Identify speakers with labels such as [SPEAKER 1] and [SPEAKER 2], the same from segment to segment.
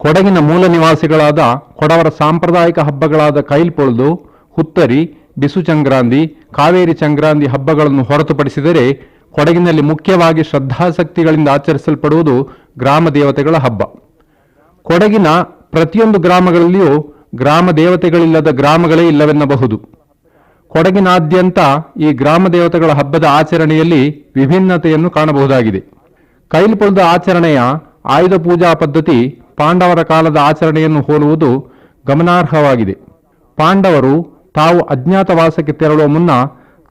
[SPEAKER 1] ಕೊಡಗಿನ ಮೂಲ ನಿವಾಸಿಗಳಾದ ಕೊಡವರ ಸಾಂಪ್ರದಾಯಿಕ ಹಬ್ಬಗಳಾದ ಕೈಲ್ಪೊಳ್ದು ಹುತ್ತರಿ, ಬಿಸು ಸಂಕ್ರಾಂತಿ, ಕಾವೇರಿ ಸಂಕ್ರಾಂತಿ ಹಬ್ಬಗಳನ್ನು ಹೊರತುಪಡಿಸಿದರೆ ಕೊಡಗಿನಲ್ಲಿ ಮುಖ್ಯವಾಗಿ ಶ್ರದ್ಧಾಸಕ್ತಿಗಳಿಂದ ಆಚರಿಸಲ್ಪಡುವುದು ಗ್ರಾಮ ದೇವತೆಗಳ ಹಬ್ಬ. ಕೊಡಗಿನ ಪ್ರತಿಯೊಂದು ಗ್ರಾಮಗಳಲ್ಲಿಯೂ ಗ್ರಾಮ ದೇವತೆಗಳಿಲ್ಲದ ಗ್ರಾಮಗಳೇ ಇಲ್ಲವೆನ್ನಬಹುದು. ಕೊಡಗಿನಾದ್ಯಂತ ಈ ಗ್ರಾಮ ದೇವತೆಗಳ ಹಬ್ಬದ ಆಚರಣೆಯಲ್ಲಿ ವಿಭಿನ್ನತೆಯನ್ನು ಕಾಣಬಹುದಾಗಿದೆ. ಕೈಲ್ಪೊಳದ ಆಚರಣೆಯ ಆಯುಧ ಪೂಜಾ ಪದ್ಧತಿ ಪಾಂಡವರ ಕಾಲದ ಆಚರಣೆಯನ್ನು ಹೋಲುವುದು ಗಮನಾರ್ಹವಾಗಿದೆ. ಪಾಂಡವರು ತಾವು ಅಜ್ಞಾತವಾಸಕ್ಕೆ ತೆರಳುವ ಮುನ್ನ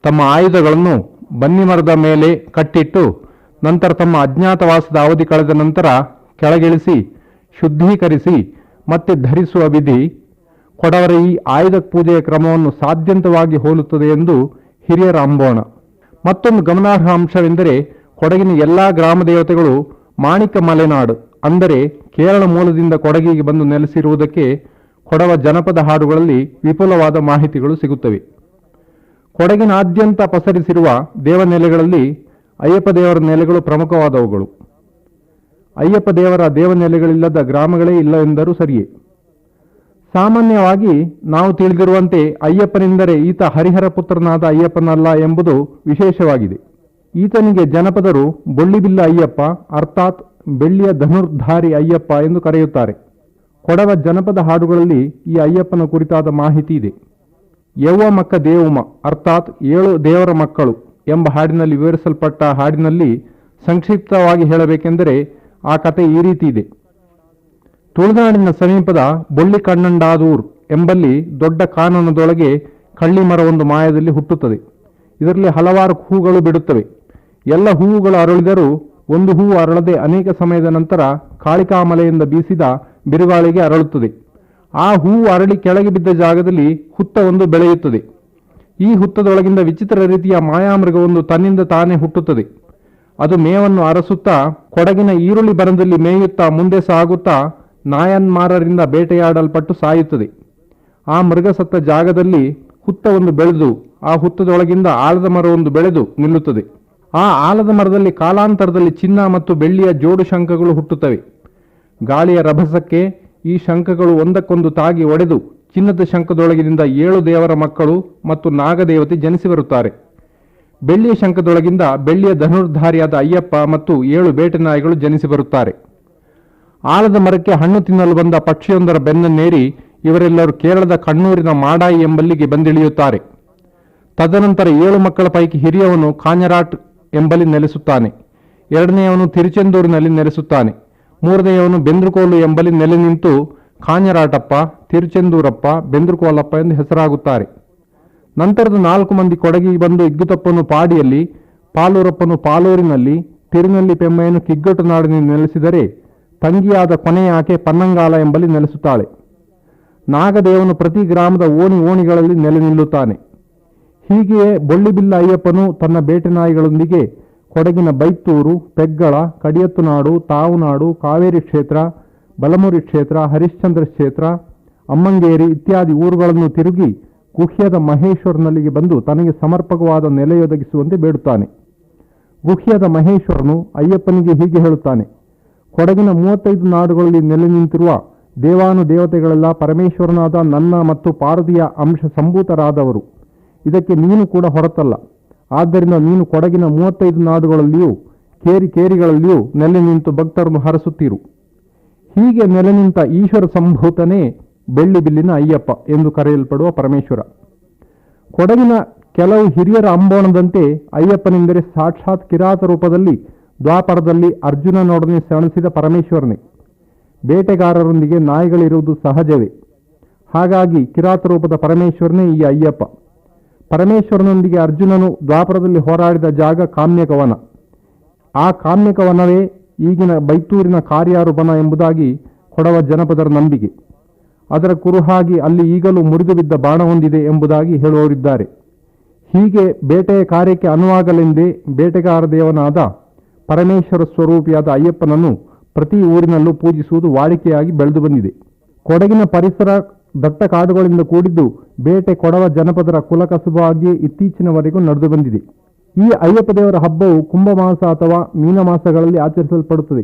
[SPEAKER 1] ತಮ್ಮ ಆಯುಧಗಳನ್ನು ಬನ್ನಿಮರದ ಮೇಲೆ ಕಟ್ಟಿಟ್ಟು ನಂತರ ತಮ್ಮ ಅಜ್ಞಾತವಾಸದ ಅವಧಿ ಕಳೆದ ನಂತರ ಕೆಳಗಿಳಿಸಿ, ಶುದ್ಧೀಕರಿಸಿ ಮತ್ತೆ ಧರಿಸುವ ವಿಧಿ ಕೊಡವರ ಈ ಆಯುಧ ಪೂಜೆಯ ಕ್ರಮವನ್ನು ಸಾಧ್ಯಂತವಾಗಿ ಹೋಲುತ್ತದೆ ಎಂದು ಹಿರಿಯರ ಅಂಬೋಣ. ಮತ್ತೊಂದು ಗಮನಾರ್ಹ ಅಂಶವೆಂದರೆ ಕೊಡಗಿನ ಎಲ್ಲಾ ಗ್ರಾಮ ದೇವತೆಗಳು ಮಾಣಿಕ ಮಲೆನಾಡು, ಅಂದರೆ ಕೇರಳ ಮೂಲದಿಂದ ಕೊಡಗಿಗೆ ಬಂದು ನೆಲೆಸಿರುವುದಕ್ಕೆ ಕೊಡವ ಜನಪದ ಹಾಡುಗಳಲ್ಲಿ ವಿಪುಲವಾದ ಮಾಹಿತಿಗಳು ಸಿಗುತ್ತವೆ. ಕೊಡಗಿನಾದ್ಯಂತ ಪಸರಿಸಿರುವ ದೇವನೆಲೆಗಳಲ್ಲಿ ಅಯ್ಯಪ್ಪ ದೇವರ ನೆಲೆಗಳು ಪ್ರಮುಖವಾದವುಗಳು. ಅಯ್ಯಪ್ಪ ದೇವರ ದೇವನೆಲೆಗಳಿಲ್ಲದ ಗ್ರಾಮಗಳೇ ಇಲ್ಲ ಎಂದರೂ ಸರಿಯೇ. ಸಾಮಾನ್ಯವಾಗಿ ನಾವು ತಿಳಿದಿರುವಂತೆ ಅಯ್ಯಪ್ಪನೆಂದರೆ ಈತ ಹರಿಹರ ಪುತ್ರನಾದ ಅಯ್ಯಪ್ಪನಲ್ಲ ಎಂಬುದು ವಿಶೇಷವಾಗಿದೆ. ಈತನಿಗೆ ಜನಪದರು ಬೊಳ್ಳಿಬಿಲ್ಲ ಅಯ್ಯಪ್ಪ, ಅರ್ಥಾತ್ ಬೆಳ್ಳಿಯ ಧನುರ್ಧಾರಿ ಅಯ್ಯಪ್ಪ ಎಂದು ಕರೆಯುತ್ತಾರೆ. ಕೊಡವ ಜನಪದ ಹಾಡುಗಳಲ್ಲಿ ಈ ಅಯ್ಯಪ್ಪನ ಕುರಿತಾದ ಮಾಹಿತಿ ಇದೆ. ಯವ್ವ ಮಕ್ಕ ದೇವುಮ, ಅರ್ಥಾತ್ ಏಳು ದೇವರ ಮಕ್ಕಳು ಎಂಬ ಹಾಡಿನಲ್ಲಿ ವಿವರಿಸಲ್ಪಟ್ಟ ಹಾಡಿನಲ್ಲಿ ಸಂಕ್ಷಿಪ್ತವಾಗಿ ಹೇಳಬೇಕೆಂದರೆ ಆ ಕತೆ ಈ ರೀತಿ ಇದೆ. ತುಳುನಾಡಿನ ಸಮೀಪದ ಬೊಳ್ಳಿ ಕಣ್ಣಂಡಾದೂರ್ ಎಂಬಲ್ಲಿ ದೊಡ್ಡ ಕಾನನದೊಳಗೆ ಕಳ್ಳಿ ಮರವೊಂದು ಮಾಯದಲ್ಲಿ ಹುಟ್ಟುತ್ತದೆ. ಇದರಲ್ಲಿ ಹಲವಾರು ಹೂಗಳು ಬಿಡುತ್ತವೆ. ಎಲ್ಲ ಹೂವುಗಳು ಅರಳಿದರೂ ಒಂದು ಹೂವು ಅರಳದೆ ಅನೇಕ ಸಮಯದ ನಂತರ ಕಾಳಿಕಾಮಲೆಯಿಂದ ಬೀಸಿದ ಬಿರುಗಾಳಿಗೆ ಅರಳುತ್ತದೆ. ಆ ಹೂವು ಅರಳಿ ಕೆಳಗೆ ಬಿದ್ದ ಜಾಗದಲ್ಲಿ ಹುತ್ತ ಒಂದು ಬೆಳೆಯುತ್ತದೆ. ಈ ಹುತ್ತದೊಳಗಿಂದ ವಿಚಿತ್ರ ರೀತಿಯ ಮಾಯಾಮೃಗವೊಂದು ತನ್ನಿಂದ ತಾನೇ ಹುಟ್ಟುತ್ತದೆ. ಅದು ಮೇವನ್ನು ಅರಸುತ್ತಾ ಕೊಡಗಿನ ಈರುಳ್ಳಿ ಬರದಲ್ಲಿ ಮೇಯುತ್ತಾ ಮುಂದೆ ಸಾಗುತ್ತಾ ನಾಯನ್ಮಾರರಿಂದ ಬೇಟೆಯಾಡಲ್ಪಟ್ಟು ಸಾಯುತ್ತದೆ. ಆ ಮೃಗ ಸತ್ತ ಜಾಗದಲ್ಲಿ ಹುತ್ತ ಒಂದು ಬೆಳೆದು, ಆ ಹುತ್ತದೊಳಗಿಂದ ಆಲದ ಮರವೊಂದು ಬೆಳೆದು ನಿಲ್ಲುತ್ತದೆ. ಆ ಆಲದ ಮರದಲ್ಲಿ ಕಾಲಾಂತರದಲ್ಲಿ ಚಿನ್ನ ಮತ್ತು ಬೆಳ್ಳಿಯ ಜೋಡು ಶಂಖಗಳು ಹುಟ್ಟುತ್ತವೆ. ಗಾಳಿಯ ರಭಸಕ್ಕೆ ಈ ಶಂಖಗಳು ಒಂದಕ್ಕೊಂದು ತಾಗಿ ಒಡೆದು ಚಿನ್ನದ ಶಂಖದೊಳಗಿನಿಂದ ಏಳು ದೇವರ ಮಕ್ಕಳು ಮತ್ತು ನಾಗದೇವತೆ ಜನಿಸಿ ಬರುತ್ತಾರೆ. ಬೆಳ್ಳಿಯ ಶಂಖದೊಳಗಿಂದ ಬೆಳ್ಳಿಯ ಧನುರ್ಧಾರಿಯಾದ ಅಯ್ಯಪ್ಪ ಮತ್ತು ಏಳು ಬೇಟೆ ನಾಯಿಗಳು ಜನಿಸಿ ಬರುತ್ತಾರೆ. ಆಲದ ಮರಕ್ಕೆ ಹಣ್ಣು ತಿನ್ನಲು ಬಂದ ಪಕ್ಷಿಯೊಂದರ ಬೆನ್ನನ್ನೇರಿ ಇವರೆಲ್ಲರೂ ಕೇರಳದ ಕಣ್ಣೂರಿನ ಮಾಡಾಯಿ ಎಂಬಲ್ಲಿಗೆ ಬಂದಿಳಿಯುತ್ತಾರೆ. ತದನಂತರ ಏಳು ಮಕ್ಕಳ ಪೈಕಿ ಹಿರಿಯವನು ಕಾഞ്ഞರಾಟ್ ಎಂಬಲ್ಲಿ ನೆಲೆಸುತ್ತಾನೆ. ಎರಡನೆಯವನು ತಿರುಚೆಂದೂರಿನಲ್ಲಿ ನೆಲೆಸುತ್ತಾನೆ. ಮೂರನೆಯವನು ಬೆಂದ್ರಕೋಲು ಎಂಬಲ್ಲಿ ನೆಲೆ ನಿಂತು ಕಾಂಜರಾಟಪ್ಪ ತಿರುಚೆಂದೂರಪ್ಪ, ಬೆಂದ್ರಕೋಲಪ್ಪ ಎಂದು ಹೆಸರಾಗುತ್ತಾರೆ. ನಂತರದ ನಾಲ್ಕು ಮಂದಿ ಕೊಡಗಿ ಬಂದು ಇಗ್ಗುತಪ್ಪನು ಪಾಡಿಯಲ್ಲಿ, ಪಾಲೂರಪ್ಪನು ಪಾಲೂರಿನಲ್ಲಿ, ತಿರುನಲ್ಲಿ ಪೆಮ್ಮೆಯನ್ನು ಕಿಗ್ಗಟ್ಟು ನಾಡಿನಲ್ಲಿ ನೆಲೆಸಿದರೆ, ತಂಗಿಯಾದ ಕೊನೆಯ ಆಕೆ ಪನ್ನಂಗಾಲ ಎಂಬಲ್ಲಿ ನೆಲೆಸುತ್ತಾಳೆ. ನಾಗದೇವನು ಪ್ರತಿ ಗ್ರಾಮದ ಓಣಿ ಓಣಿಗಳಲ್ಲಿ ನೆಲೆ ನಿಲ್ಲುತ್ತಾನೆ. ಹೀಗೆಯೇ ಬೊಳ್ಳಿಬಿಲ್ಲ ಅಯ್ಯಪ್ಪನು ತನ್ನ ಬೇಟೆ ನಾಯಿಗಳೊಂದಿಗೆ ಕೊಡಗಿನ ಬೈತ್ತೂರು, ಪೆಗ್ಗಳ ಕಡಿಯತ್ತುನಾಡು ತಾವುನಾಡು ಕಾವೇರಿ ಕ್ಷೇತ್ರ, ಬಲಮುರಿ ಕ್ಷೇತ್ರ, ಹರಿಶ್ಚಂದ್ರ ಕ್ಷೇತ್ರ, ಅಮ್ಮಂಗೇರಿ ಇತ್ಯಾದಿ ಊರುಗಳನ್ನು ತಿರುಗಿ ಗುಹ್ಯದ ಮಹೇಶ್ವರನಲ್ಲಿಗೆ ಬಂದು ತನಗೆ ಸಮರ್ಪಕವಾದ ನೆಲೆಯೊದಗಿಸುವಂತೆ ಬೇಡುತ್ತಾನೆ. ಗುಹ್ಯದ ಮಹೇಶ್ವರನು ಅಯ್ಯಪ್ಪನಿಗೆ ಹೀಗೆ ಹೇಳುತ್ತಾನೆ, ಕೊಡಗಿನ ಮೂವತ್ತೈದು ನಾಡುಗಳಲ್ಲಿ ನೆಲೆ ನಿಂತಿರುವ ದೇವಾನು ದೇವತೆಗಳೆಲ್ಲ ಪರಮೇಶ್ವರನಾದ ನನ್ನ ಮತ್ತು ಪಾರ್ವತಿಯ ಅಂಶ ಸಂಭೂತರಾದವರು. ಇದಕ್ಕೆ ನೀನು ಕೂಡ ಹೊರತಲ್ಲ. ಆದ್ದರಿಂದ ನೀನು ಕೊಡಗಿನ ಮೂವತ್ತೈದು ನಾಡುಗಳಲ್ಲಿಯೂ, ಕೇರಿ ಕೇರಿಗಳಲ್ಲಿಯೂ ನೆಲೆ ನಿಂತು ಭಕ್ತರನ್ನು ಹರಸುತ್ತೀರು. ಹೀಗೆ ನೆಲೆ ನಿಂತ ಈಶ್ವರ ಸಂಭೂತನೇ ಬೆಳ್ಳಿ ಬಿಲ್ಲಿನ ಅಯ್ಯಪ್ಪ ಎಂದು ಕರೆಯಲ್ಪಡುವ ಪರಮೇಶ್ವರ. ಕೊಡಗಿನ ಕೆಲವು ಹಿರಿಯರ ಅಂಬೋಣದಂತೆ ಅಯ್ಯಪ್ಪನೆಂದರೆ ಸಾಕ್ಷಾತ್ ಕಿರಾತ ರೂಪದಲ್ಲಿ ದ್ವಾಪರದಲ್ಲಿ ಅರ್ಜುನನೊಡನೆ ಸೆಣಸಿದ ಪರಮೇಶ್ವರನೇ. ಬೇಟೆಗಾರರೊಂದಿಗೆ ನಾಯಿಗಳಿರುವುದು ಸಹಜವೇ. ಹಾಗಾಗಿ ಕಿರಾತ ರೂಪದ ಪರಮೇಶ್ವರನೇ ಈ ಅಯ್ಯಪ್ಪ. ಪರಮೇಶ್ವರನೊಂದಿಗೆ ಅರ್ಜುನನು ದ್ವಾಪರದಲ್ಲಿ ಹೋರಾಡಿದ ಜಾಗ ಕಾಮ್ಯಕವನ. ಆ ಕಾಮ್ಯಕವನವೇ ಈಗಿನ ಬೈತೂರಿನ ಕಾರ್ಯಾರೋಪನ ಎಂಬುದಾಗಿ ಕೊಡವ ಜನಪದರ ನಂಬಿಕೆ. ಅದರ ಕುರುಹಾಗಿ ಅಲ್ಲಿ ಈಗಲೂ ಮುರಿದು ಬಿದ್ದ ಬಾಣವೊಂದಿದೆ ಎಂಬುದಾಗಿ ಹೇಳುವವರಿದ್ದಾರೆ. ಹೀಗೆ ಬೇಟೆಯ ಕಾರ್ಯಕ್ಕೆ ಅನುವಾಗಲೆಂದೇ ಬೇಟೆಗಾರ ದೇವನಾದ ಪರಮೇಶ್ವರ ಸ್ವರೂಪಿಯಾದ ಅಯ್ಯಪ್ಪನನ್ನು ಪ್ರತಿ ಊರಿನಲ್ಲೂ ಪೂಜಿಸುವುದು ವಾಡಿಕೆಯಾಗಿ ಬೆಳೆದು ಬಂದಿದೆ. ಕೊಡಗಿನ ಪರಿಸರ ದಟ್ಟ ಕಾಡುಗಳಿಂದ ಕೂಡಿದ್ದು ಬೇಟೆ ಕೊಡವ ಜನಪದರ ಕುಲಕಸುಬಾಗಿ ಇತ್ತೀಚಿನವರೆಗೂ ನಡೆದು ಬಂದಿದೆ. ಈ ಅಯ್ಯಪ್ಪ ದೇವರ ಹಬ್ಬವು ಕುಂಭಮಾಸ ಅಥವಾ ಮೀನಮಾಸಗಳಲ್ಲಿ ಆಚರಿಸಲ್ಪಡುತ್ತದೆ.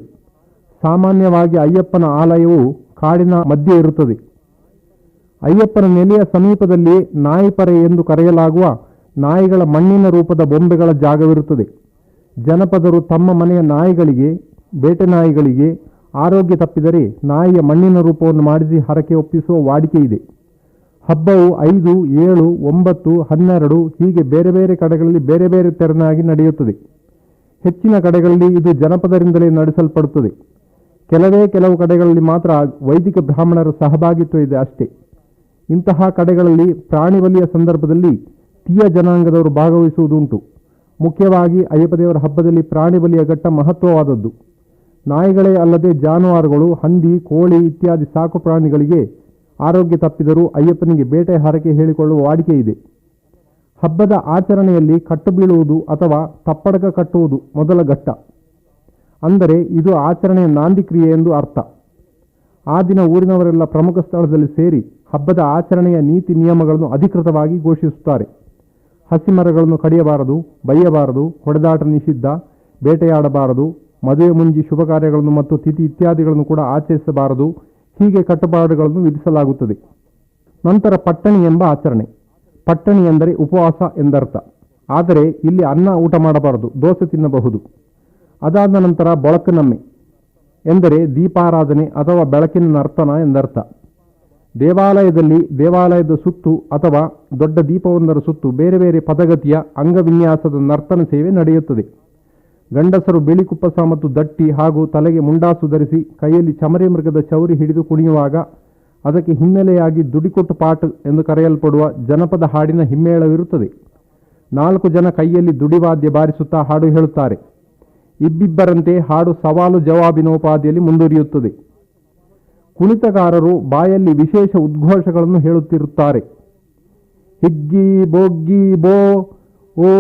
[SPEAKER 1] ಸಾಮಾನ್ಯವಾಗಿ ಅಯ್ಯಪ್ಪನ ಆಲಯವು ಕಾಡಿನ ಮಧ್ಯೆ ಇರುತ್ತದೆ. ಅಯ್ಯಪ್ಪನ ನೆಲೆಯ ಸಮೀಪದಲ್ಲಿ ನಾಯಿಪರೆ ಎಂದು ಕರೆಯಲಾಗುವ ನಾಯಿಗಳ ಮಣ್ಣಿನ ರೂಪದ ಬೊಂಬೆಗಳ ಜಾಗವಿರುತ್ತದೆ. ಜನಪದರು ತಮ್ಮ ಮನೆಯ ನಾಯಿಗಳಿಗೆ, ಬೇಟೆ ನಾಯಿಗಳಿಗೆ ಆರೋಗ್ಯ ತಪ್ಪಿದರೆ ನಾಯಿಯ ಮಣ್ಣಿನ ರೂಪವನ್ನು ಮಾಡಿಸಿ ಹರಕೆ ಒಪ್ಪಿಸುವ ವಾಡಿಕೆ ಇದೆ. ಹಬ್ಬವು ಐದು, ಏಳು, ಒಂಬತ್ತು, ಹನ್ನೆರಡು ಹೀಗೆ ಬೇರೆ ಬೇರೆ ಕಡೆಗಳಲ್ಲಿ ಬೇರೆ ಬೇರೆ ತೆರನಾಗಿ ನಡೆಯುತ್ತದೆ. ಹೆಚ್ಚಿನ ಕಡೆಗಳಲ್ಲಿ ಇದು ಜನಪದರಿಂದಲೇ ನಡೆಸಲ್ಪಡುತ್ತದೆ. ಕೆಲವೇ ಕೆಲವು ಕಡೆಗಳಲ್ಲಿ ಮಾತ್ರ ವೈದಿಕ ಬ್ರಾಹ್ಮಣರ ಸಹಭಾಗಿತ್ವ ಇದೆ ಅಷ್ಟೇ. ಇಂತಹ ಕಡೆಗಳಲ್ಲಿ ಪ್ರಾಣಿ ಬಲಿಯ ಸಂದರ್ಭದಲ್ಲಿ ತೀಯ ಜನಾಂಗದವರು ಭಾಗವಹಿಸುವುದುಂಟು. ಮುಖ್ಯವಾಗಿ ಅಯ್ಯಪ್ಪ ದೇವರ ಹಬ್ಬದಲ್ಲಿ ಪ್ರಾಣಿ ಬಲಿಯ ಘಟ್ಟ ಮಹತ್ವವಾದದ್ದು. ನಾಯಿಗಳೇ ಅಲ್ಲದೆ ಜಾನುವಾರುಗಳು, ಹಂದಿ, ಕೋಳಿ ಇತ್ಯಾದಿ ಸಾಕು ಪ್ರಾಣಿಗಳಿಗೆ ಆರೋಗ್ಯ ತಪ್ಪಿದರೂ ಅಯ್ಯಪ್ಪನಿಗೆ ಬೇಟೆ ಹರಕೆ ಹೇಳಿಕೊಳ್ಳುವ ವಾಡಿಕೆ ಇದೆ. ಹಬ್ಬದ ಆಚರಣೆಯಲ್ಲಿ ಕಟ್ಟು ಬೀಳುವುದು ಅಥವಾ ತಪ್ಪಡಕ ಕಟ್ಟುವುದು ಮೊದಲ ಘಟ್ಟ. ಅಂದರೆ ಇದು ಆಚರಣೆಯ ನಾಂದಿ ಕ್ರಿಯೆ ಎಂದು ಅರ್ಥ. ಆ ದಿನ ಊರಿನವರೆಲ್ಲ ಪ್ರಮುಖ ಸ್ಥಳದಲ್ಲಿ ಸೇರಿ ಹಬ್ಬದ ಆಚರಣೆಯ ನೀತಿ ನಿಯಮಗಳನ್ನು ಅಧಿಕೃತವಾಗಿ ಘೋಷಿಸುತ್ತಾರೆ. ಹಸಿ ಮರಗಳನ್ನು ಕಡಿಯಬಾರದು, ಬೈಯಬಾರದು, ಹೊಡೆದಾಟ ನಿಷಿದ್ಧ, ಬೇಟೆಯಾಡಬಾರದು ಮದುವೆ ಮುಂಜಿ ಶುಭ ಕಾರ್ಯಗಳನ್ನು ಮತ್ತು ತಿಥಿ ಇತ್ಯಾದಿಗಳನ್ನು ಕೂಡ ಆಚರಿಸಬಾರದು. ಹೀಗೆ ಕಟ್ಟುಪಾಡುಗಳನ್ನು ವಿಧಿಸಲಾಗುತ್ತದೆ. ನಂತರ ಪಟ್ಟಣಿ ಎಂಬ ಆಚರಣೆ. ಪಟ್ಟಣಿ ಎಂದರೆ ಉಪವಾಸ ಎಂದರ್ಥ. ಆದರೆ ಇಲ್ಲಿ ಅನ್ನ ಊಟ ಮಾಡಬಾರದು, ದೋಸೆ ತಿನ್ನಬಹುದು. ಅದಾದ ನಂತರ ಮೊಳಕನಮ್ಮೆ ಎಂದರೆ ದೀಪಾರಾಧನೆ ಅಥವಾ ಬೆಳಕಿನ ನರ್ತನ ಎಂದರ್ಥ. ದೇವಾಲಯದಲ್ಲಿ ದೇವಾಲಯದ ಸುತ್ತು ಅಥವಾ ದೊಡ್ಡ ದೀಪವೊಂದರ ಸುತ್ತು ಬೇರೆ ಬೇರೆ ಪದಗತಿಯ ಅಂಗವಿನ್ಯಾಸದ ನರ್ತನ ಸೇವೆ ನಡೆಯುತ್ತದೆ. ಗಂಡಸರು ಬಿಳಿ ಕುಪ್ಪಸ ಮತ್ತು ದಟ್ಟಿ ಹಾಗೂ ತಲೆಗೆ ಮುಂಡಾಸು ಧರಿಸಿ ಕೈಯಲ್ಲಿ ಚಮರಿ ಮೃಗದ ಚೌರಿ ಹಿಡಿದು ಕುಣಿಯುವಾಗ ಅದಕ್ಕೆ ಹಿನ್ನೆಲೆಯಾಗಿ ದುಡಿಕೊಟ್ಟು ಪಾಟ್ ಎಂದು ಕರೆಯಲ್ಪಡುವ ಜನಪದ ಹಾಡಿನ ಹಿಮ್ಮೇಳವಿರುತ್ತದೆ. ನಾಲ್ಕು ಜನ ಕೈಯಲ್ಲಿ ದುಡಿವಾದ್ಯ ಬಾರಿಸುತ್ತಾ ಹಾಡು ಹೇಳುತ್ತಾರೆ. ಇಬ್ಬಿಬ್ಬರಂತೆ ಹಾಡು ಸವಾಲು ಜವಾಬಿನೋಪಾದಿಯಲ್ಲಿ ಮುಂದುವರಿಯುತ್ತದೆ. ಕುಣಿತಗಾರರು ಬಾಯಲ್ಲಿ ವಿಶೇಷ ಉದ್ಘೋಷಗಳನ್ನು ಹೇಳುತ್ತಿರುತ್ತಾರೆ. ಹಿಗ್ಗಿ ಬೊಗ್ಗಿ ಬೋ, ಓ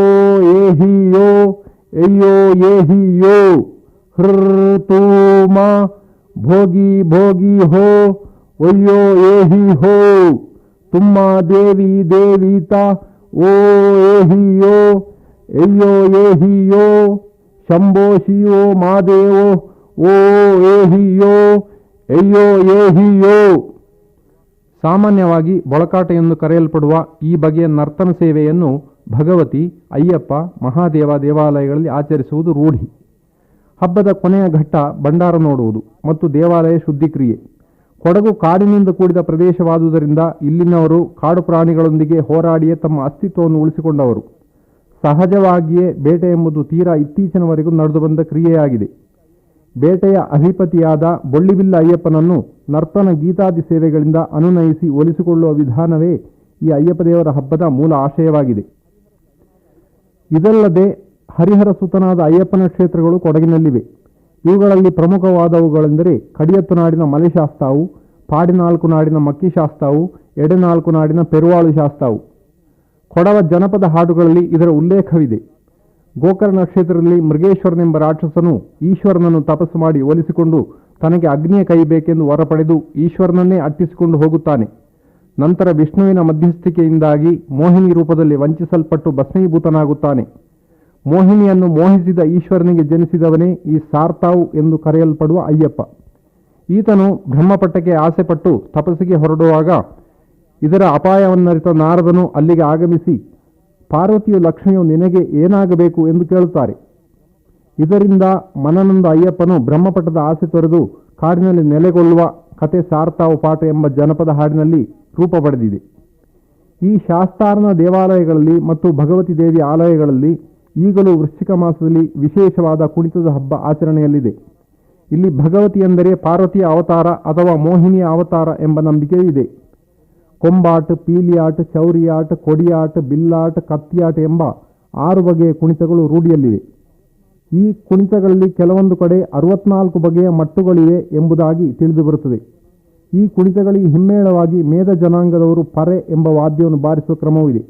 [SPEAKER 1] ಅಯ್ಯೋ ಏಹಿಯೋ ಯೋ ಹೃತೂಮ ಭೋಗಿ ಭೋಗಿ ಹೋ ಒಯ್ಯೋ ಏಹಿ ಹೋ ತುಮ್ಮ ದೇವಿ ದೇವಿತ ಓ ಏಹಿಯೋ ಅಯ್ಯೋ ಏಹಿಯೋ ಶಂಭೋ ಶಿವೋ ಮಾದೇವೋ ಓ ಏಹಿಯೋ ಅಯ್ಯೋ ಏಹಿಯೋ ಸಾಮಾನ್ಯವಾಗಿ ಬೊಳಕಾಟ ಎಂದು ಕರೆಯಲ್ಪಡುವ ಈ ಬಗೆಯ ನರ್ತನ ಸೇವೆಯನ್ನು ಭಗವತಿ, ಅಯ್ಯಪ್ಪ, ಮಹಾದೇವ ದೇವಾಲಯಗಳಲ್ಲಿ ಆಚರಿಸುವುದು ರೂಢಿ. ಹಬ್ಬದ ಕೊನೆಯ ಘಟ್ಟ ಭಂಡಾರ ನೋಡುವುದು ಮತ್ತು ದೇವಾಲಯ ಶುದ್ಧಿಕ್ರಿಯೆ. ಕೊಡಗು ಕಾಡಿನಿಂದ ಕೂಡಿದ ಪ್ರದೇಶವಾದುದರಿಂದ ಇಲ್ಲಿನವರು ಕಾಡು ಪ್ರಾಣಿಗಳೊಂದಿಗೆ ಹೋರಾಡಿಯೇ ತಮ್ಮ ಅಸ್ತಿತ್ವವನ್ನು ಉಳಿಸಿಕೊಂಡವರು. ಸಹಜವಾಗಿಯೇ ಬೇಟೆ ಎಂಬುದು ತೀರಾ ಇತ್ತೀಚಿನವರೆಗೂ ನಡೆದು ಬಂದ ಕ್ರಿಯೆಯಾಗಿದೆ. ಬೇಟೆಯ ಅಧಿಪತಿಯಾದ ಬೊಳ್ಳಿಬಿಲ್ಲ ಅಯ್ಯಪ್ಪನನ್ನು ನರ್ತನ ಗೀತಾದಿ ಸೇವೆಗಳಿಂದ ಅನುನಯಿಸಿ ಒಲಿಸಿಕೊಳ್ಳುವ ವಿಧಾನವೇ ಈ ಅಯ್ಯಪ್ಪ ದೇವರ ಹಬ್ಬದ ಮೂಲ ಆಶಯವಾಗಿದೆ. ಇದಲ್ಲದೆ ಹರಿಹರ ಸುತನಾದ ಅಯ್ಯಪ್ಪನ ಕ್ಷೇತ್ರಗಳು ಕೊಡಗಿನಲ್ಲಿವೆ. ಇವುಗಳಲ್ಲಿ ಪ್ರಮುಖವಾದವುಗಳೆಂದರೆ ಕಡಿಯತ್ತು ನಾಡಿನ ಮಲೆಶಾಸ್ತಾವು, ಪಾಡಿನಾಲ್ಕು ನಾಡಿನ ಮಕ್ಕಿಶಾಸ್ತಾವು, ಎಡೆನಾಲ್ಕು ನಾಡಿನ ಪೆರುವಾಳು ಶಾಸ್ತಾವು. ಕೊಡವ ಜನಪದ ಹಾಡುಗಳಲ್ಲಿ ಇದರ ಉಲ್ಲೇಖವಿದೆ. ಗೋಕರ್ಣ ಕ್ಷೇತ್ರದಲ್ಲಿ ಮೃಗೇಶ್ವರನೆಂಬ ರಾಕ್ಷಸನು ಈಶ್ವರನನ್ನು ತಪಸ್ಸು ಮಾಡಿ ಒಲಿಸಿಕೊಂಡು ತನಗೆ ಅಗ್ನಿಯ ಕೈ ಬೇಕೆಂದು ಹೊರಪಡೆದು ಪಡೆದು ಈಶ್ವರನನ್ನೇ ಅಟ್ಟಿಸಿಕೊಂಡು ಹೋಗುತ್ತಾನೆ. ನಂತರ ವಿಷ್ಣುವಿನ ಮಧ್ಯಸ್ಥಿಕೆಯಿಂದಾಗಿ ಮೋಹಿನಿ ರೂಪದಲ್ಲಿ ವಂಚಿಸಲ್ಪಟ್ಟು ಭಸ್ಮೀಭೂತನಾಗುತ್ತಾನೆ. ಮೋಹಿನಿಯನ್ನು ಮೋಹಿಸಿದ ಈಶ್ವರನಿಗೆ ಜನಿಸಿದವನೇ ಈ ಸಾರ್ತಾವ್ ಎಂದು ಕರೆಯಲ್ಪಡುವ ಅಯ್ಯಪ್ಪ. ಈತನು ಬ್ರಹ್ಮಪಟ್ಟಕ್ಕೆ ಆಸೆಪಟ್ಟು ತಪಸ್ಸಿಗೆ ಹೊರಡುವಾಗ ಇದರ ಅಪಾಯವನ್ನರಿತ ನಾರದನು ಅಲ್ಲಿಗೆ ಆಗಮಿಸಿ, ಪಾರ್ವತಿಯು ಲಕ್ಷ್ಮಿಯು ನಿನಗೆ ಏನಾಗಬೇಕು ಎಂದು ಕೇಳುತ್ತಾರೆ. ಇದರಿಂದ ಮನನಂದ ಅಯ್ಯಪ್ಪನು ಬ್ರಹ್ಮಪಟ್ಟದ ಆಸೆ ತೊರೆದು ಕಾಡಿನಲ್ಲಿ ನೆಲೆಗೊಳ್ಳುವ ಕತೆ ಸಾರ್ತಾವು ಪಾಠ ಎಂಬ ಜನಪದ ಹಾಡಿನಲ್ಲಿ ರೂಪ ಪಡೆದಿದೆ. ಈ ಶಾಸ್ತಾರನ ದೇವಾಲಯಗಳಲ್ಲಿ ಮತ್ತು ಭಗವತಿ ದೇವಿ ಆಲಯಗಳಲ್ಲಿ ಈಗಲೂ ವೃಶ್ಚಿಕ ಮಾಸದಲ್ಲಿ ವಿಶೇಷವಾದ ಕುಣಿತದ ಹಬ್ಬ ಆಚರಣೆಯಲ್ಲಿದೆ. ಇಲ್ಲಿ ಭಗವತಿ ಎಂದರೆ ಪಾರ್ವತಿಯ ಅವತಾರ ಅಥವಾ ಮೋಹಿನಿಯ ಅವತಾರ ಎಂಬ ನಂಬಿಕೆ ಇದೆ. ಕೊಂಬಾಟ್, ಪೀಲಿಯಾಟ್, ಚೌರಿಯಾಟ್, ಕೊಡಿಯಾಟ್, ಬಿಲ್ಲಾಟ್, ಕತ್ತಿಯಾಟ್ ಎಂಬ ಆರು ಬಗೆಯ ಕುಣಿತಗಳು ರೂಢಿಯಲ್ಲಿವೆ. ಈ ಕುಣಿತಗಳಲ್ಲಿ ಕೆಲವೊಂದು ಕಡೆ ಅರವತ್ನಾಲ್ಕು ಬಗೆಯ ಮಟ್ಟುಗಳಿವೆ ಎಂಬುದಾಗಿ ತಿಳಿದುಬರುತ್ತದೆ. ಈ ಕುಣಿತಗಳಿಗೆ ಹಿಮ್ಮೇಳವಾಗಿ ಮೇಧ ಜನಾಂಗದವರು ಪರೆ ಎಂಬ ವಾದ್ಯವನ್ನು ಬಾರಿಸುವ ಕ್ರಮವಿದೆ.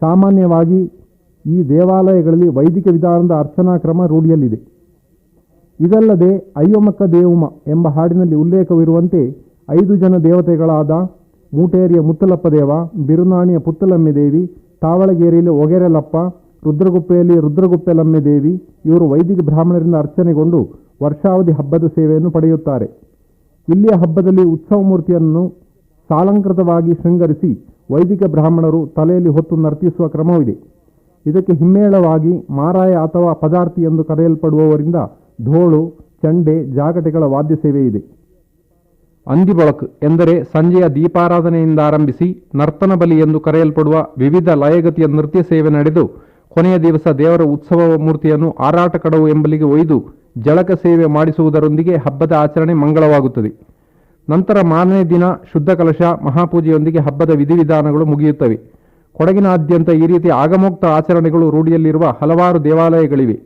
[SPEAKER 1] ಸಾಮಾನ್ಯವಾಗಿ ಈ ದೇವಾಲಯಗಳಲ್ಲಿ ವೈದಿಕ ವಿಧಾನದ ಅರ್ಚನಾ ಕ್ರಮ ರೂಢಿಯಲ್ಲಿದೆ. ಇದಲ್ಲದೆ ಅಯ್ಯೋಮಕ್ಕ ದೇವುಮ ಎಂಬ ಹಾಡಿನಲ್ಲಿ ಉಲ್ಲೇಖವಿರುವಂತೆ ಐದು ಜನ ದೇವತೆಗಳಾದ ಮೂಟೇರಿಯ ಮುತ್ತಲಪ್ಪ ದೇವ, ಬಿರುನಾಣಿಯ ಪುತ್ತಲಮ್ಮೆ ದೇವಿ, ತಾವಳಗೇರಿಯಲ್ಲಿ ಒಗೆರೆಲಪ್ಪ, ರುದ್ರಗುಪ್ಪೆಯಲ್ಲಿ ರುದ್ರಗುಪ್ಪೆಲಮ್ಮೆ ದೇವಿ, ಇವರು ವೈದಿಕ ಬ್ರಾಹ್ಮಣರಿಂದ ಅರ್ಚನೆಗೊಂಡು ವರ್ಷಾವಧಿ ಹಬ್ಬದ ಸೇವೆಯನ್ನು ಪಡೆಯುತ್ತಾರೆ. ಇಲ್ಲಿಯ ಹಬ್ಬದಲ್ಲಿ ಉತ್ಸವ ಮೂರ್ತಿಯನ್ನು ಸಾಲಂಕೃತವಾಗಿ ಶೃಂಗರಿಸಿ ವೈದಿಕ ಬ್ರಾಹ್ಮಣರು ತಲೆಯಲ್ಲಿ ಹೊತ್ತು ನರ್ತಿಸುವ ಕ್ರಮವಿದೆ. ಇದಕ್ಕೆ ಹಿಮ್ಮೇಳವಾಗಿ ಮಾರಾಯ ಅಥವಾ ಪದಾರ್ಥಿ ಎಂದು ಕರೆಯಲ್ಪಡುವವರಿಂದ ಢೋಳು ಚಂಡೆ, ಜಾಗಟೆಗಳ ವಾದ್ಯ ಸೇವೆ ಇದೆ. ಅಂದಿಬೊಳಕು ಎಂದರೆ ಸಂಜೆಯ ದೀಪಾರಾಧನೆಯಿಂದ ಆರಂಭಿಸಿ ನರ್ತನ ಬಲಿ ಎಂದು ಕರೆಯಲ್ಪಡುವ ವಿವಿಧ ಲಯಗತಿಯ ನೃತ್ಯ ಸೇವೆ ನಡೆದು ಕೊನೆಯ ದಿವಸ ದೇವರ ಉತ್ಸವ ಮೂರ್ತಿಯನ್ನು ಆರಾಟ ಕಡವು ಎಂಬಲಿಗೆ ಒಯ್ದು ಜಳಕ ಸೇವೆ ಮಾಡಿಸುವುದರೊಂದಿಗೆ ಹಬ್ಬದ ಆಚರಣೆ ಮಂಗಳವಾಗುತ್ತದೆ. ನಂತರ ಮಾರನೇ ದಿನ ಶುದ್ಧ ಕಲಶ, ಮಹಾಪೂಜೆಯೊಂದಿಗೆ ಹಬ್ಬದ ವಿಧಿವಿಧಾನಗಳು ಮುಗಿಯುತ್ತವೆ. ಕೊಡಗಿನಾದ್ಯಂತ ಈ ರೀತಿ ಆಗಮೋಕ್ತ ಆಚರಣೆಗಳು ರೂಢಿಯಲ್ಲಿರುವ ಹಲವಾರು ದೇವಾಲಯಗಳಿವೆ.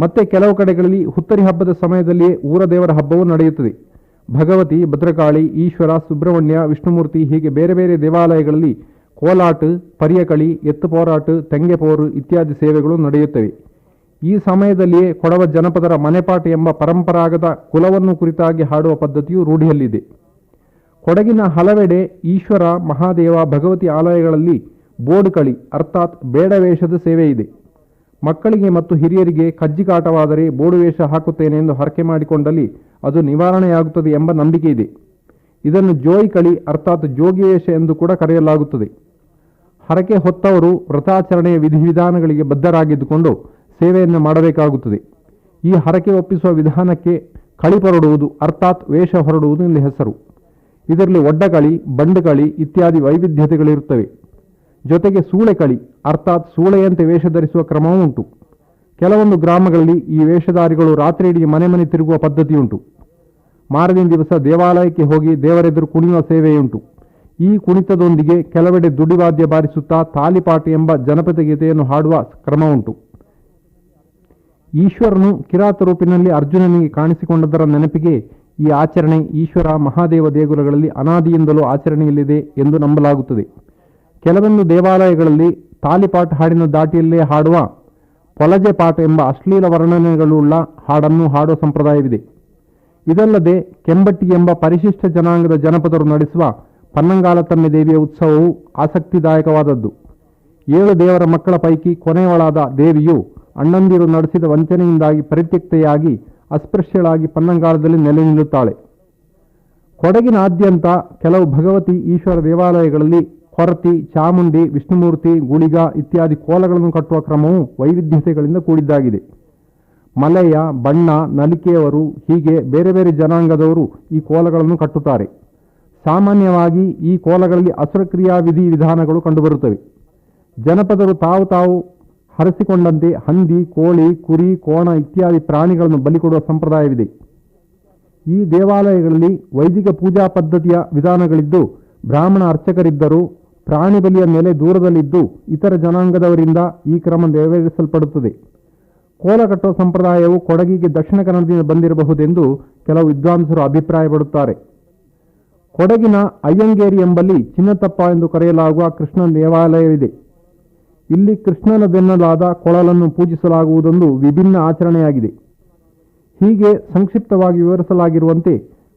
[SPEAKER 1] ಮತ್ತೆ ಕೆಲವು ಕಡೆಗಳಲ್ಲಿ ಹುತ್ತರಿ ಹಬ್ಬದ ಸಮಯದಲ್ಲಿಯೇ ಊರ ದೇವರ ಹಬ್ಬವು ನಡೆಯುತ್ತದೆ. ಭಗವತಿ, ಭದ್ರಕಾಳಿ, ಈಶ್ವರ, ಸುಬ್ರಹ್ಮಣ್ಯ, ವಿಷ್ಣುಮೂರ್ತಿ ಹೀಗೆ ಬೇರೆ ಬೇರೆ ದೇವಾಲಯಗಳಲ್ಲಿ ಕೋಲಾಟ, ಪರಿಯಕಳಿ ಎತ್ತು ಪೋರಾಟ ತೆಂಗೆಪೋರು ಇತ್ಯಾದಿ ಸೇವೆಗಳು ನಡೆಯುತ್ತವೆ. ಈ ಸಮಯದಲ್ಲಿಯೇ ಕೊಡವ ಜನಪದರ ಮನೆಪಾಟ ಎಂಬ ಪರಂಪರಾಗತ ಕುಲವನ್ನು ಕುರಿತಾಗಿ ಹಾಡುವ ಪದ್ಧತಿಯು ರೂಢಿಯಲ್ಲಿದೆ. ಕೊಡಗಿನ ಹಲವೆಡೆ ಈಶ್ವರ ಮಹಾದೇವ ಭಗವತಿ ಆಲಯಗಳಲ್ಲಿ ಬೋಡುಕಳಿ ಅರ್ಥಾತ್ ಬೇಡವೇಷದ ಸೇವೆ ಇದೆ. ಮಕ್ಕಳಿಗೆ ಮತ್ತು ಹಿರಿಯರಿಗೆ ಕಜ್ಜಿಕಾಟವಾದರೆ ಬೋಡುವೇಷ ಹಾಕುತ್ತೇನೆ ಎಂದು ಹರಕೆ ಮಾಡಿಕೊಂಡಲ್ಲಿ ಅದು ನಿವಾರಣೆಯಾಗುತ್ತದೆ ಎಂಬ ನಂಬಿಕೆ ಇದೆ. ಇದನ್ನು ಜೋಯಿ ಕಳಿ, ಅರ್ಥಾತ್ ಜೋಗಿವೇಷ ಎಂದು ಕೂಡ ಕರೆಯಲಾಗುತ್ತದೆ. ಹರಕೆ ಹೊತ್ತವರು ವ್ರತಾಚರಣೆಯ ವಿಧಿವಿಧಾನಗಳಿಗೆ ಬದ್ಧರಾಗಿದ್ದುಕೊಂಡು ಸೇವೆಯನ್ನು ಮಾಡಬೇಕಾಗುತ್ತದೆ. ಈ ಹರಕೆ ಒಪ್ಪಿಸುವ ವಿಧಾನಕ್ಕೆ ಕಳಿ ಹೊರಡುವುದು, ಅರ್ಥಾತ್ ವೇಷ ಹೊರಡುವುದು ಎಂದು ಹೆಸರು. ಇದರಲ್ಲಿ ಒಡ್ಡಕಳಿ ಬಂಡುಕಳಿ ಇತ್ಯಾದಿ ವೈವಿಧ್ಯತೆಗಳಿರುತ್ತವೆ. ಜೊತೆಗೆ ಸೂಳೆಕಳಿ ಅರ್ಥಾತ್ ಸೂಳೆಯಂತೆ ವೇಷ ಧರಿಸುವ ಕ್ರಮವೂ ಉಂಟು. ಕೆಲವೊಂದು ಗ್ರಾಮಗಳಲ್ಲಿ ಈ ವೇಷಧಾರಿಗಳು ರಾತ್ರಿಯಿಡೀ ಮನೆ ಮನೆ ತಿರುಗುವ ಪದ್ಧತಿಯುಂಟು. ಮಾರನೇ ದಿವಸ ದೇವಾಲಯಕ್ಕೆ ಹೋಗಿ ದೇವರೆದುರು ಕುಣಿಯುವ ಸೇವೆಯುಂಟು. ಈ ಕುಣಿತದೊಂದಿಗೆ ಕೆಲವೆಡೆ ದುಡಿವಾದ್ಯ ಬಾರಿಸುತ್ತಾ ತಾಲಿಪಾಟು ಎಂಬ ಜನಪದ ಗೀತೆಯನ್ನು ಹಾಡುವ ಕ್ರಮ ಉಂಟು ಈಶ್ವರನು ಕಿರಾತ ರೂಪಿನಲ್ಲಿ ಅರ್ಜುನನಿಗೆ ಕಾಣಿಸಿಕೊಂಡದರ ನೆನಪಿಗೆ ಈ ಆಚರಣೆ ಈಶ್ವರ ಮಹಾದೇವ ದೇಗುಲಗಳಲ್ಲಿ ಅನಾದಿಯಿಂದಲೂ ಆಚರಣೆಯಲ್ಲಿದೆ ಎಂದು ನಂಬಲಾಗುತ್ತದೆ. ಕೆಲವೊಂದು ದೇವಾಲಯಗಳಲ್ಲಿ ತಾಲಿಪಾಟ್ ಹಾಡಿನ ದಾಟಿಯಲ್ಲೇ ಹಾಡುವ ಪೊಲಜೆ ಪಾಠ ಎಂಬ ಅಶ್ಲೀಲ ವರ್ಣನೆಗಳುಳ್ಳ ಹಾಡನ್ನು ಹಾಡುವ ಸಂಪ್ರದಾಯವಿದೆ. ಇದಲ್ಲದೆ ಕೆಂಬಟ್ಟಿ ಎಂಬ ಪರಿಶಿಷ್ಟ ಜನಾಂಗದ ಜನಪದರು ನಡೆಸುವ ಪನ್ನಂಗಾಲತಮ್ಮೆ ದೇವಿಯ ಉತ್ಸವವು ಆಸಕ್ತಿದಾಯಕವಾದದ್ದು. ಏಳು ದೇವರ ಮಕ್ಕಳ ಪೈಕಿ ಕೊನೆಯವಳಾದ ದೇವಿಯು ಅಣ್ಣಂದಿರು ನಡೆಸಿದ ವಂಚನೆಯಿಂದಾಗಿ ಪರಿತ್ಯಕ್ತೆಯಾಗಿ ಅಸ್ಪೃಶ್ಯಳಾಗಿ ಪನ್ನಂಗಾಲದಲ್ಲಿ ನೆಲೆ ನಿಲ್ಲುತ್ತಾಳೆ. ಕೊಡಗಿನಾದ್ಯಂತ ಕೆಲವು ಭಗವತಿ ಈಶ್ವರ ದೇವಾಲಯಗಳಲ್ಲಿ ಹೊರತಿ ಚಾಮುಂಡಿ, ವಿಷ್ಣುಮೂರ್ತಿ, ಗುಳಿಗ ಇತ್ಯಾದಿ ಕೋಲಗಳನ್ನು ಕಟ್ಟುವ ಕ್ರಮವು ವೈವಿಧ್ಯತೆಗಳಿಂದ ಕೂಡಿದ್ದಾಗಿದೆ. ಮಲೆಯ, ಬಣ್ಣ, ನಲಿಕೆಯವರು, ಹೀಗೆ ಬೇರೆ ಬೇರೆ ಜನಾಂಗದವರು ಈ ಕೋಲಗಳನ್ನು ಕಟ್ಟುತ್ತಾರೆ. ಸಾಮಾನ್ಯವಾಗಿ ಈ ಕೋಲಗಳಲ್ಲಿ ಅಸುರಕ್ರಿಯಾ ವಿಧಿ ವಿಧಾನಗಳು ಕಂಡುಬರುತ್ತವೆ. ಜನಪದರು ತಾವು ತಾವು ಹರಸಿಕೊಂಡಂತೆ ಹಂದಿ, ಕೋಳಿ, ಕುರಿ, ಕೋಣ ಇತ್ಯಾದಿ ಪ್ರಾಣಿಗಳನ್ನು ಬಲಿಕೊಡುವ ಸಂಪ್ರದಾಯವಿದೆ. ಈ ದೇವಾಲಯಗಳಲ್ಲಿ ವೈದಿಕ ಪೂಜಾ ಪದ್ಧತಿಯ ವಿಧಾನಗಳಿದ್ದು, ಬ್ರಾಹ್ಮಣ ಅರ್ಚಕರಿದ್ದರೂ, ಪ್ರಾಣಿ ಬಲಿಯ ಮೇಲೆ ದೂರದಲ್ಲಿದ್ದು ಇತರ ಜನಾಂಗದವರಿಂದ ಈ ಕ್ರಮ ನೆರವೇರಿಸಲ್ಪಡುತ್ತದೆ. ಕೋಲ ಕಟ್ಟುವ ಸಂಪ್ರದಾಯವು ಕೊಡಗಿಗೆ ದಕ್ಷಿಣ ಕನ್ನಡದಿಂದ ಬಂದಿರಬಹುದೆಂದು ಕೆಲವು ವಿದ್ವಾಂಸರು ಅಭಿಪ್ರಾಯಪಡುತ್ತಾರೆ. ಕೊಡಗಿನ ಅಯ್ಯಂಗೇರಿ ಎಂಬಲ್ಲಿ ಚಿನ್ನತಪ್ಪ ಎಂದು ಕರೆಯಲಾಗುವ ಕೃಷ್ಣ ದೇವಾಲಯವಿದೆ. ಇಲ್ಲಿ ಕೃಷ್ಣನ ಬೆನ್ನಲಾದ ಕೊಳಲನ್ನು ಪೂಜಿಸಲಾಗುವುದೊಂದು ವಿಭಿನ್ನ ಆಚರಣೆಯಾಗಿದೆ. ಹೀಗೆ ಸಂಕ್ಷಿಪ್ತವಾಗಿ ವಿವರಿಸಲಾಗಿರುವಂತೆ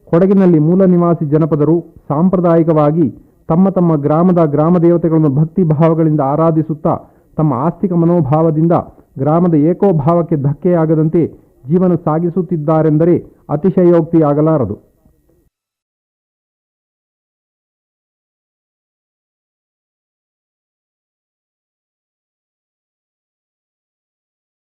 [SPEAKER 1] ಕೊಡಗಿನಲ್ಲಿ ಮೂಲ ನಿವಾಸಿ ಜನಪದರು ಸಾಂಪ್ರದಾಯಿಕವಾಗಿ ತಮ್ಮ ತಮ್ಮ ಗ್ರಾಮದ ಗ್ರಾಮ ದೇವತೆಗಳನ್ನು ಭಕ್ತಿ ಭಾವಗಳಿಂದ ಆರಾಧಿಸುತ್ತಾ ತಮ್ಮ ಆಸ್ತಿಕ ಮನೋಭಾವದಿಂದ ಗ್ರಾಮದ ಏಕೋಭಾವಕ್ಕೆ ಧಕ್ಕೆಯಾಗದಂತೆ ಜೀವನ ಸಾಗಿಸುತ್ತಿದ್ದಾರೆಂದರೆ ಅತಿಶಯೋಕ್ತಿಯಾಗಲಾರದು.